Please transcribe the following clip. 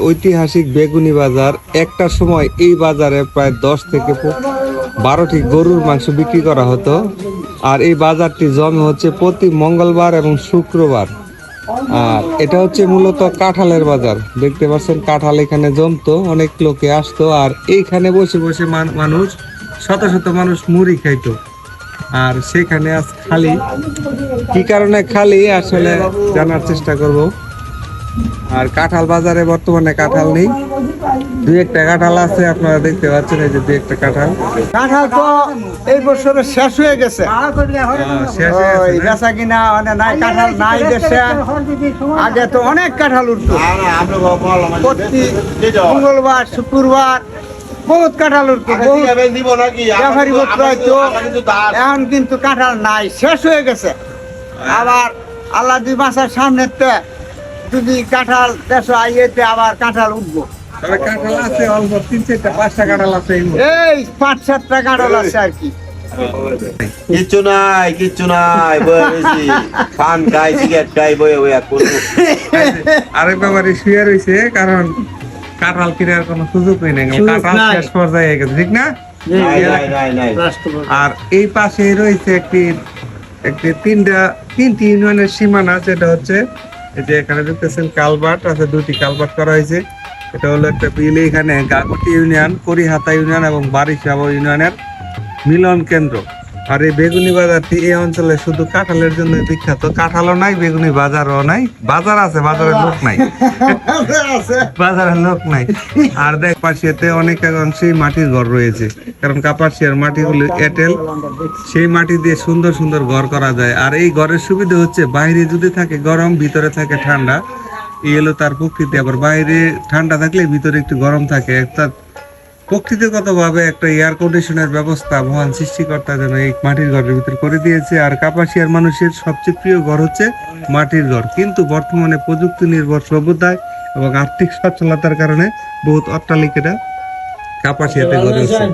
ঐতিহাসিক বেগুনি বাজার। একটা সময় এই বাজারে প্রায় দশ থেকে বারোটি গরুর মাংস বিক্রি করা হতো। আর এই বাজারটি জমে হচ্ছে প্রতি মঙ্গলবার এবং শুক্রবার। আর এটা হচ্ছে মূলত কাঁঠালের বাজার। দেখতে পাচ্ছেন, কাঁঠাল এখানে জমতো, অনেক লোকে আসতো। আর এইখানে বসে বসে মান- মানুষ, শত শত মানুষ মুড়ি খাইতো। আর সেখানে আজ খালি। কি কারণে খালি, আসলে জানার চেষ্টা করব। আর কাঁঠাল বাজারে বর্তমানে কাঁঠাল নেই। দুই একটা কাঁঠাল আছে আপনারা দেখতে পাচ্ছেন এই যে দুই একটা কাঁঠাল। কাঁঠাল তো এই বছরে শেষ হয়ে গেছে। আহ, শেষ হয়ে ওই গেছে না? বেচা কিনা মানে নাই কাঁঠাল নাই দেশে। আগে তো অনেক কাঁঠাল উঠতো। প্রতি মঙ্গলবার শুক্রবার বহুত কাঁঠাল উঠতো ব্যাপারী পত্র হয়তো এখন কিন্তু কাঁঠাল নাই শেষ হয়ে গেছে। আবার আল্লাহ দুই মাসের সামনে যদি কাঁঠাল দেশ আইয়েতে আবার কাঁঠাল উঠবো। কাঁঠাল আছে অল্প তিন চারটা পাঁচটা কাঁঠাল আছে এই পাঁচ সাতটা কাঁঠাল আছে আর কি। কিচ্ছু নাই কিচ্ছু নাই বয়ে রয়েছি। পান খাই সিগারেট খাই বয়ে বয়ে করব। আরেক ব্যাপারে শুয়ে রয়েছে কারণ কাঁঠাল কেনার কোনো সুযোগই নেই কাঁঠাল শেষ পর্যায়ে গেছে ঠিক না? আর এই পাশে রয়েছে একটি একটি তিনটা তিনটি ইউনিয়নের সীমানা যেটা হচ্ছে যে এখানে দেখতেছেন কালবাট আছে দুটি কালবাট করা হয়েছে। এটা হলো একটা বিল, এখানে গাগুটি ইউনিয়ন, করিহাতা ইউনিয়ন এবং বারিশাব ইউনিয়নের মিলন কেন্দ্র। আর এই বেগুনি বাজারটি এই অঞ্চলে শুধু কাঁঠালের জন্য বিখ্যাত। কাঁঠালও নাই, বেগুনি বাজারও নাই। বাজার আছে, বাজারের লোক নাই। বাজারের লোক নাই। আর দেখ, পাশেতে অনেক অংশেই মাটির ঘর রয়েছে। কারণ কাপাসিয়ার মাটিগুলো এঁটেল। সেই মাটি দিয়ে সুন্দর সুন্দর ঘর করা যায়। আর এই ঘরের সুবিধা হচ্ছে, বাইরে যদি থাকে গরম, ভিতরে থাকে ঠান্ডা, এই হলো তার প্রকৃতি। আবার বাইরে ঠান্ডা থাকলে ভিতরে একটু গরম থাকে। একটা প্রকৃতিগতভাবে একটা এয়ার কন্ডিশনের ব্যবস্থা মহান সৃষ্টিকর্তা যেন এই মাটির ঘরের ভিতর করে দিয়েছে। আর কাপাসিয়ার মানুষের সবচেয়ে প্রিয় ঘর হচ্ছে মাটির ঘর। কিন্তু বর্তমানে প্রযুক্তি নির্ভর সভ্যতায় এবং আর্থিক সচ্ছলতার কারণে বহুত অট্টালিকাটা কাপাসিয়াতে গড়ে উঠছে।